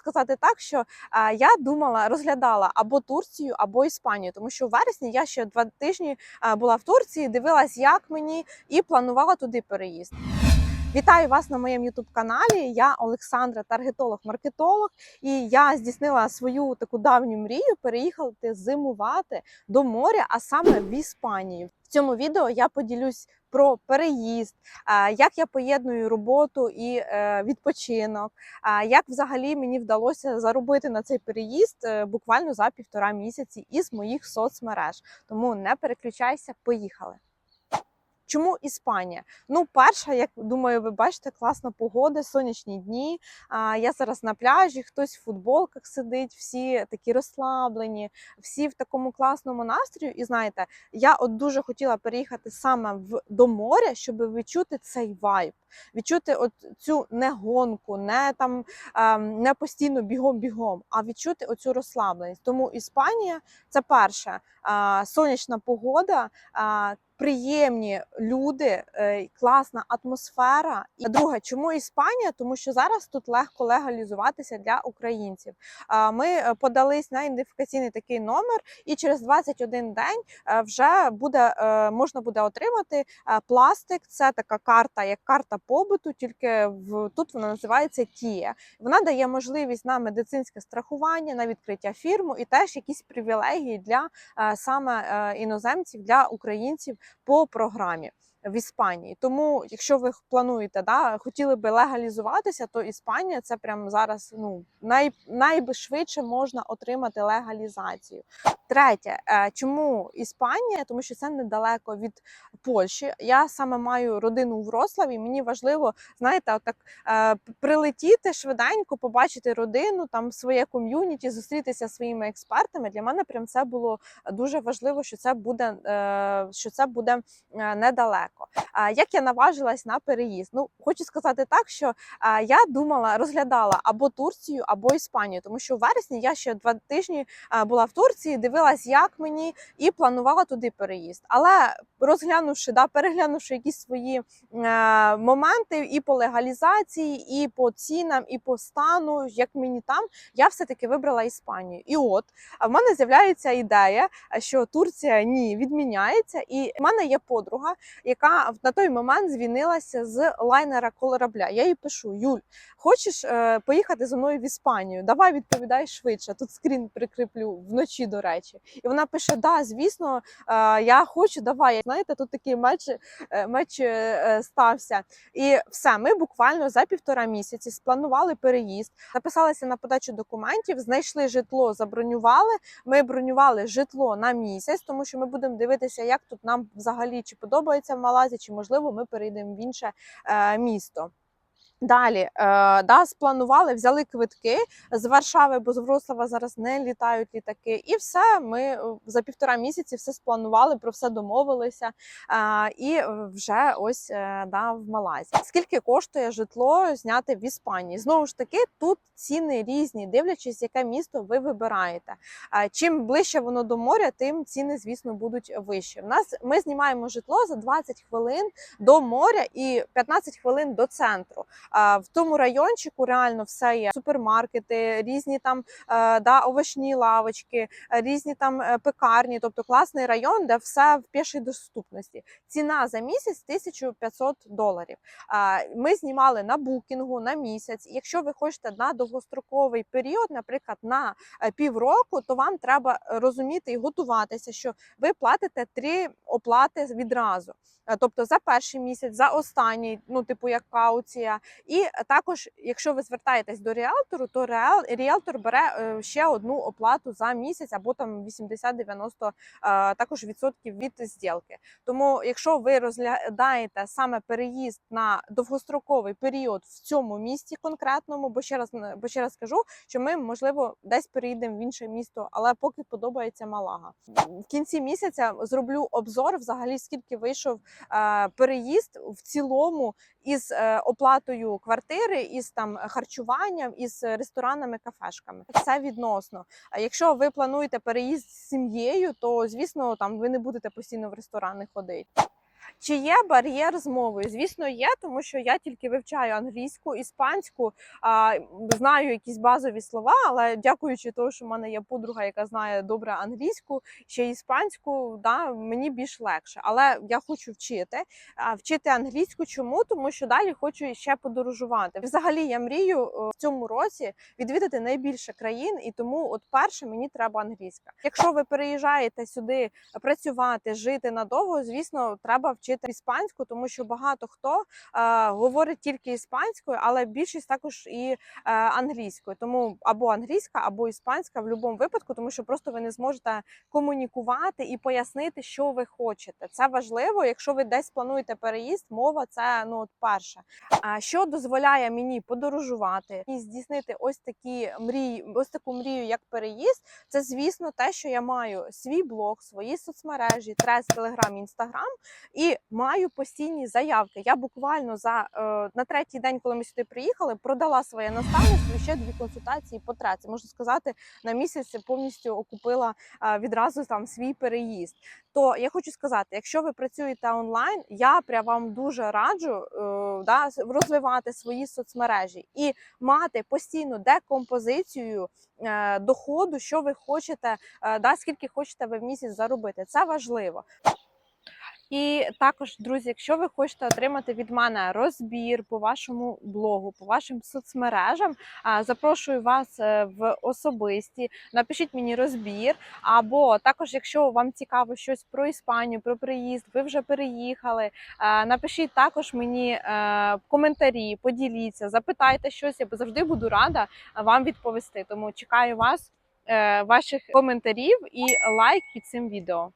сказати так, що я думала, розглядала або Турцію, або Іспанію, тому що у вересні я ще два тижні була в Турції, дивилась, як мені, і планувала туди переїзд. Вітаю вас на моєму youtube каналі. Я Олександра, таргетолог-маркетолог, і я здійснила свою таку давню мрію переїхати зимувати до моря, а саме в Іспанію. В цьому відео я поділюсь про переїзд, як я поєдную роботу і е, відпочинок, як взагалі мені вдалося заробити на цей переїзд е, буквально за півтора місяці із моїх соцмереж. Тому не переключайся, поїхали. Чому Іспанія? Ну, перша, як думаю, ви бачите, класна погода, сонячні дні. Я зараз на пляжі, хтось в футболках сидить, всі такі розслаблені, всі в такому класному настрою. І знаєте, я от дуже хотіла переїхати саме в до моря, щоб відчути цей вайб, відчути от цю не гонку, не там ем, не постійно бігом-бігом, а відчути оцю розслабленість. Тому Іспанія це перше сонячна погода. Приємні люди, е, класна атмосфера. І друге, чому Іспанія? Тому що зараз тут легко легалізуватися для українців. Ми е, подались на ідентифікаційний такий номер, і через 21 день е, вже буде можна буде отримати пластик. Це така карта, як карта побуту, тільки в тут вона називається Тія. Вона дає можливість на медицинське страхування, на відкриття фірму і теж якісь привілегії для е, саме е, іноземців, для українців по програмі. В Іспанії, тому якщо ви плануєте, да хотіли би легалізуватися, то Іспанія це прямо зараз ну най, найшвидше можна отримати легалізацію. Третє, е, чому Іспанія? Тому що це недалеко від Польщі. Я саме маю родину у Вроцлаві. Мені важливо, знаєте, отак е, прилетіти швиденько, побачити родину, там своє ком'юніті, зустрітися зі своїми експертами. Для мене прям це було дуже важливо, що це буде, е, що це буде недалеко. А як я наважилась на переїзд? Ну хочу сказати так, що я думала, розглядала або Турцію, або Іспанію, тому що у вересні я ще два тижні була в Турції, дивилась, як мені, і планувала туди переїзд. Але розглянувши, да, переглянувши якісь свої е, моменти і по легалізації, і по цінам, і по стану, як мені там, я все-таки вибрала Іспанію. І от в мене з'являється ідея, що Турція ні відміняється. І в мене є подруга, яка на той момент звільнилася з лайнера корабля. Я їй пишу: Юль, хочеш е, поїхати зі мною в Іспанію? Давай відповідай швидше. Тут скрін прикріплю вночі, до речі. І вона пише: Да, звісно, е, я хочу, давай. Знаєте, тут такий меч, е, меч стався. І все, ми буквально за півтора місяці спланували переїзд, записалися на подачу документів, знайшли житло, забронювали. Ми бронювали житло на місяць, тому що ми будемо дивитися, як тут нам взагалі чи подобається в Малазі, чи можливо ми перейдемо в інше е, місто. Далі е, да, спланували, взяли квитки з Варшави, бо з Вроцлава зараз не літають літаки. І все. Ми е, за півтора місяці все спланували, про все домовилися. Е, і вже ось да, в Малайзі. Скільки коштує житло зняти в Іспанії? Знову ж таки, тут ціни різні, дивлячись, яке місто ви вибираєте. Чим ближче воно до моря, тим ціни, звісно, будуть вищі. В нас ми знімаємо житло за 20 хвилин до моря і 15 хвилин до центру. В тому райончику реально все є супермаркети, різні там е, да, овочні лавочки, е, різні там е, пекарні, тобто класний район, де все в пішій доступності. Ціна за місяць 1500 доларів. Ми знімали на букінгу на місяць. Якщо ви хочете на довгостроковий період, наприклад, на півроку, то вам треба розуміти і готуватися, що ви платите три оплати відразу. Тобто за перший місяць, за останній, ну типу як кауція, і також, якщо ви звертаєтесь до ріалтору, то реал ріалтор бере е, ще одну оплату за місяць або там 80-90 е, також відсотків від зділки. Тому, якщо ви розглядаєте саме переїзд на довгостроковий період в цьому місті конкретному, бо ще раз бо ще раз скажу, що ми можливо десь переїдемо в інше місто, але поки подобається Малага. В кінці місяця зроблю обзор, взагалі скільки вийшов е, переїзд в цілому із е, оплатою квартири, із там харчуванням, із ресторанами, кафешками. Це відносно. А якщо ви плануєте переїзд з сім'єю, то звісно там ви не будете постійно в ресторани ходити. Чи є бар'єр з мовою? Звісно, є, тому що я тільки вивчаю англійську, іспанську, а, знаю якісь базові слова, але дякуючи тому, що в мене є подруга, яка знає добре англійську, ще іспанську, да, мені більш легше. Але я хочу вчити. А, вчити англійську. Чому? Тому що далі хочу ще подорожувати. Взагалі, я мрію е, в цьому році відвідати найбільше країн, і тому, от перше, мені треба англійська. Якщо ви переїжджаєте сюди працювати, жити надовго, звісно, треба вчити іспанську, тому що багато хто е, говорить тільки іспанською, але більшість також і е, англійською. Тому або англійська, або іспанська в будь-якому випадку, тому що просто ви не зможете комунікувати і пояснити, що ви хочете. Це важливо. Якщо ви десь плануєте переїзд, мова це ну от перше. Що дозволяє мені подорожувати і здійснити ось такі мрії, ось таку мрію, як переїзд. Це звісно те, що я маю свій блог, свої соцмережі, трес, телеграм, інстаграм, і маю постійні заявки. Я буквально за е, на третій день, коли ми сюди приїхали, продала своє наставництво і ще дві консультації по треці. Можна сказати, на місяць повністю окупила е, відразу там свій переїзд. То я хочу сказати, якщо ви працюєте онлайн, я прям вам дуже раджу е, да, розвивати свої соцмережі і мати постійну декомпозицію доходу, що ви хочете, да, скільки хочете ви в місяць заробити. Це важливо. І також, друзі, якщо ви хочете отримати від мене розбір по вашому блогу, по вашим соцмережам, запрошую вас е, в особисті. Напишіть мені розбір. Або також, якщо вам цікаво щось про Іспанію, про приїзд, ви вже переїхали. е, Напишіть також мені е, коментарі, поділіться, запитайте щось. Я завжди буду рада вам відповісти. Тому чекаю вас, ваших коментарів і лайк під цим відео.